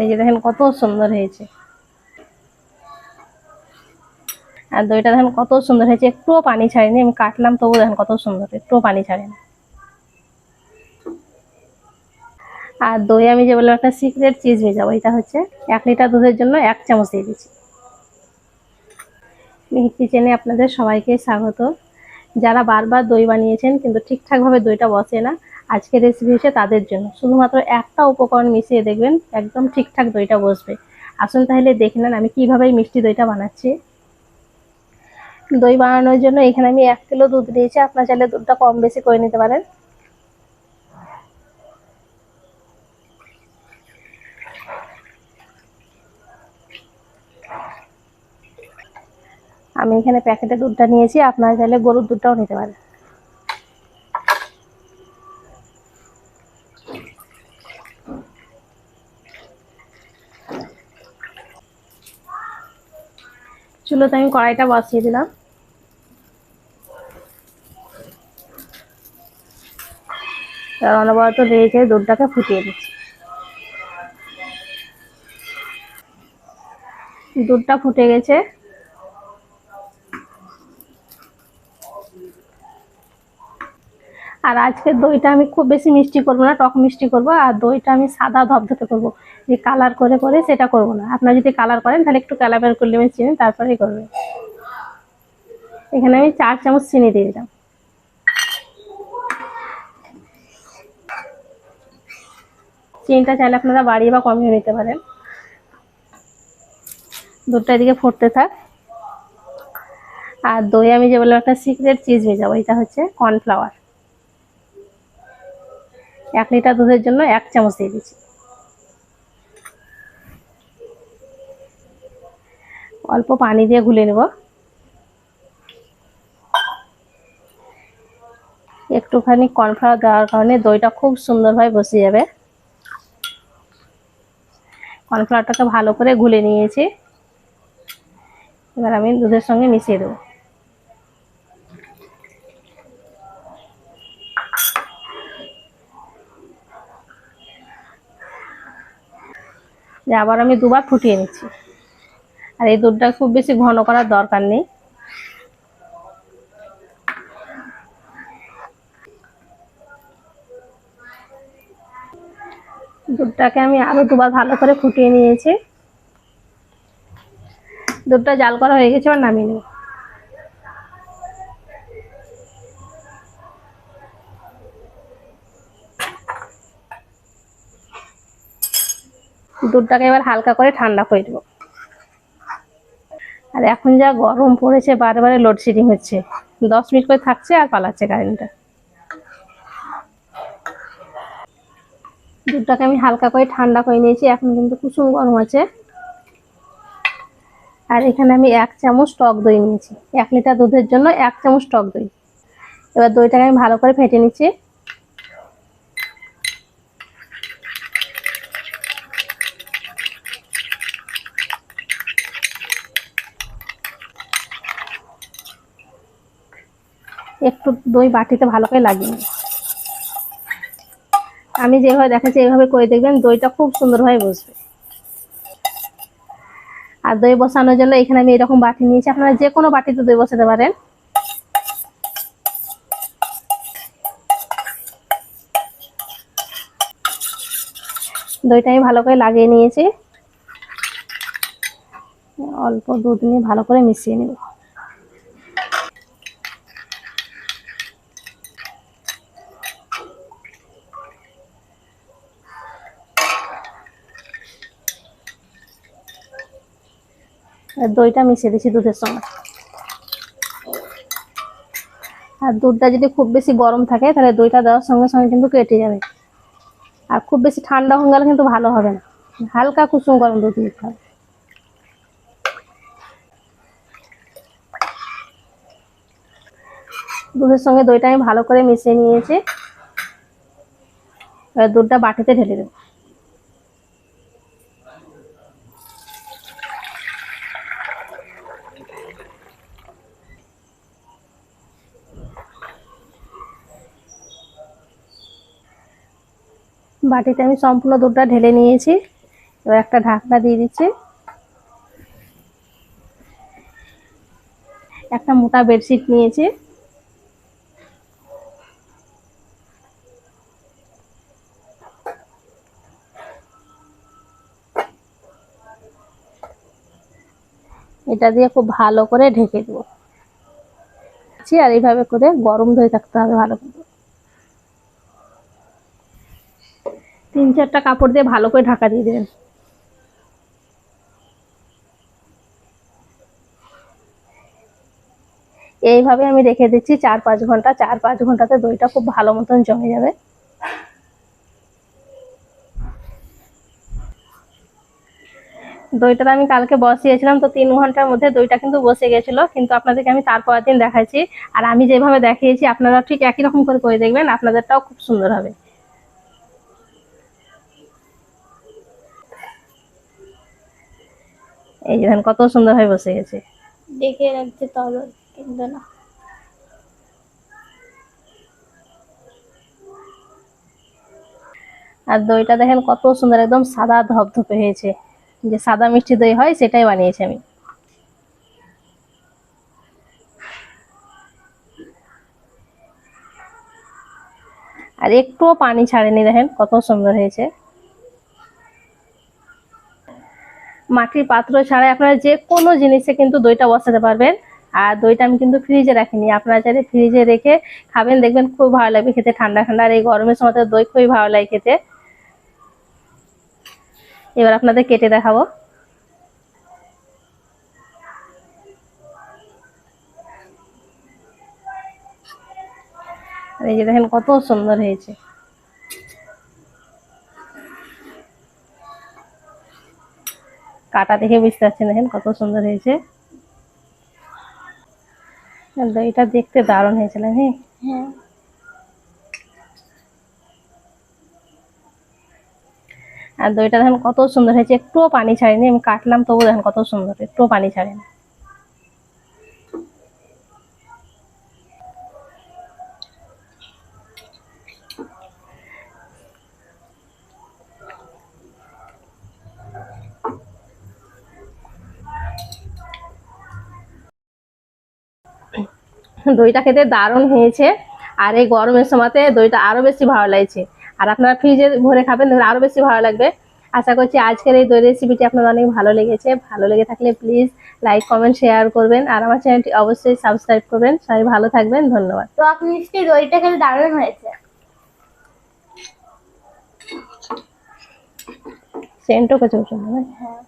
এই যে দেখেন কত সুন্দর হয়েছে। আর দইটা দেখেন কত সুন্দর হয়েছে, একটুও পানি ছাড়েনি, আমি কাটলাম তবু দেখেন কত সুন্দর, একটুও পানি ছাড়েনি। আর দই আমি যে বললাম, একটা সিক্রেট চিজ ভেজাবো এটা হচ্ছে এক লিটার দুধের জন্য এক চামচ দিয়ে দিচ্ছি। মিহির কিচেনে আপনাদের সবাইকে স্বাগত। যারা বারবার দই বানিয়েছেন, কিন্তু ঠিকঠাকভাবে দইটা বসে না আজকের রেসিপি হচ্ছে তাদের জন্য। শুধুমাত্র একটা উপকরণ মিশিয়ে দেখবেন, একদম ঠিকঠাক দইটা বসবে। আসুন তাহলে দেখে নেন আমি কীভাবে মিষ্টি দইটা বানাচ্ছি। দই বানানোর জন্য এখানে আমি এক কিলো দুধ দিয়েছি, আপনার চাইলে দুধটা কম বেশি করে নিতে পারেন। আমি এখানে প্যাকেটে দুধটা নিয়েছি, আপনারা চাইলে গরুর দুধটাও নিতে পারেন। চুলোতে আমি কড়াইটা বসিয়ে দিলাম। অনবরত রয়েছে দুধটাকে ফুটিয়ে দিচ্ছি দুধটা ফুটে গেছে। আর আজকের দইটা আমি খুব বেশি মিষ্টি করব না, টক মিষ্টি করব, আর দইটা আমি সাদা ধপধপে করব। যে কালার করে করে সেটা করব না। আপনারা যদি কালার করেন তাহলে একটু কালার করলে আমি চিনি তারপরেই করবেন। এখানে আমি চার চামচ চিনি দিয়ে দিলাম। চিনিটা চাইলে আপনারা বাড়িয়ে বা কমিয়ে নিতে পারেন। দুধটা এদিকে ফুটতে থাক। আর দই আমি যে বললাম, একটা সিক্রেট চিজ ভেজাবো এটা হচ্ছে কর্নফ্লাওয়ার এক লিটার দুধের জন্য এক চামচ দিয়ে দিচ্ছি। অল্প পানি দিয়ে গুলে নেব। একটুখানি কর্নফ্লাওয়ার দেওয়ার কারণে দইটা খুব সুন্দরভাবে বসে যাবে। কর্নফ্লাওয়ারটাকে ভালো করে গুলে নিয়েছি। এবার আমি দুধের সঙ্গে মিশিয়ে দেবো। যে আবার আমি দুবার ফুটিয়ে নিচ্ছি। আর এই দুধটা খুব বেশি ঘন করার দরকার নেই। দুধটাকে আমি আরও দুবার ভালো করে ফুটিয়ে নিয়েছি। দুধটা জাল করা হয়ে গেছে আর নামিয়ে নেব। দুধটাকে এবার হালকা করে ঠান্ডা করে দেবো আর এখন যা গরম পড়েছে বারে লোডশেডিং হচ্ছে। দশ মিনিট করে থাকছে আর পালাচ্ছে কারেন্টটা দুধটাকে আমি হালকা করে ঠান্ডা করে নিয়েছি, এখন কিন্তু কুসুম গরম আছে। আর এখানে আমি এক চামচ টক দই নিয়েছি। এক লিটার দুধের জন্য এক চামচ টক দই। এবার দইটাকে আমি ভালো করে ফেটে নিচ্ছি। একটু দই বাটিতে ভালো করে লাগিয়ে আমি যেভাবে দেখাচ্ছি এইভাবে করে দেখবেন দইটা খুব সুন্দরভাবে বসবে। আর দই বসানোর জন্য এখানে আমি এরকম বাটি নিয়েছি। আপনারা যে কোনো বাটিতে দই বসাতে পারেন। দইটা আমি ভালো করে লাগিয়ে নিয়েছি। অল্প দুধ নিয়ে ভালো করে মিশিয়ে নেব। দইটা মিশিয়ে দিচ্ছি দুধের সঙ্গে। আর দুধটা যদি খুব বেশি গরম থাকে, তাহলে দইটা দেওয়ার সঙ্গে সঙ্গে কিন্তু কেটে যাবে। আর খুব বেশি ঠান্ডা হয়ে গেলে কিন্তু ভালো হবে না। হালকা কুসুম গরম দুধ দিতে হবে। দুধের সঙ্গে দইটা আমি ভালো করে মিশিয়ে নিয়েছি। দুধটা বাটিতে ঢেলে দেবো। বাটিতে আমি সম্পূর্ণ দুধটা ঢেলে নিয়েছি। এবার একটা ঢাকনা দিয়ে দিচ্ছি। একটা মোটা বেডশিট নিয়েছি। এটা দিয়ে খুব ভালো করে ঢেকে দেবো। আর এইভাবে করে গরম ধরে থাকতে হবে ভালো করে। তিন, চারটা কাপড় দিয়ে ভালো করে ঢাকা দিয়ে দেবেন। এইভাবে আমি রেখে দিচ্ছি চার, পাঁচ ঘণ্টা। চার, পাঁচ ঘন্টাতে দইটা খুব ভালো মতন জমে যাবে। দইটা আমি কালকে বসিয়েছিলাম, তো তিন ঘণ্টার মধ্যে দইটা কিন্তু বসে গেছিল। কিন্তু আপনাদেরকে আমি তারপরের দিন দেখাচ্ছি। আর আমি যেভাবে দেখিয়েছি, আপনারা ঠিক একই রকম করে করে দেখবেন, আপনাদেরটাও খুব সুন্দর হবে। এই যে দেখেন কত সুন্দর হয়ে বসে গেছে। দেখে রাখতে তবে কিন্তু না। আর দইটা দেখেন কত সুন্দর একদম সাদা ধপধপে হয়েছে। যে সাদা মিষ্টি দই হয় সেটাই বানিয়েছি আমি। আর একটুও পানি ছাড়েনি দেখেন কত সুন্দর হয়েছে। মাটির পাত্র ছাড়াই আপনারা যে কোনো জিনিসে কিন্তু দইটা বসাতে পারবেন। আর দইটা আমি কিন্তু ফ্রিজে রাখিনি। আপনারা চাইলে ফ্রিজে রেখে খাবেন, দেখবেন খুব ভালো লাগবে খেতে, ঠান্ডা ঠান্ডা। আর এই গরমের সময় তো দই খুবই ভালো লাগে খেতে। এবার আপনাদের কেটে দেখাবো। এই যে দেখেন কত সুন্দর হয়েছে। কাটা দেখে বুঝতে পারছেন দেখেন কত সুন্দর হয়েছে। এটা দইটা দেখতে দারুণ হয়েছিল হ্যাঁ হ্যাঁ। আর দইটা দেখেন কত সুন্দর হয়েছে একটুও পানি ছাড়েনি আমি কাটলাম তবু দেখেন কত সুন্দর একটুও পানি ছাড়েনি। দইটা খেতে দারুণ হয়েছে। আর এই গরমের সময়তে দইটা আরও বেশি ভালো লাগছে। আর আপনারা ফ্রিজে ভরে খাবেন দেখবেন আরও বেশি ভালো লাগবে। আশা করছি আজকের এই দই রেসিপিটি আপনাদের অনেক ভালো লেগেছে। ভালো লেগে থাকলে প্লিজ লাইক কমেন্ট শেয়ার করবেন। আর আমার চ্যানেলটি অবশ্যই সাবস্ক্রাইব করবেন। সবাই ভালো থাকবেন ধন্যবাদ। তো আপনি নিশ্চয়ই দইটা খেতে দারুণ হয়েছে। সেন্টও কিছু সুন্দর হ্যাঁ।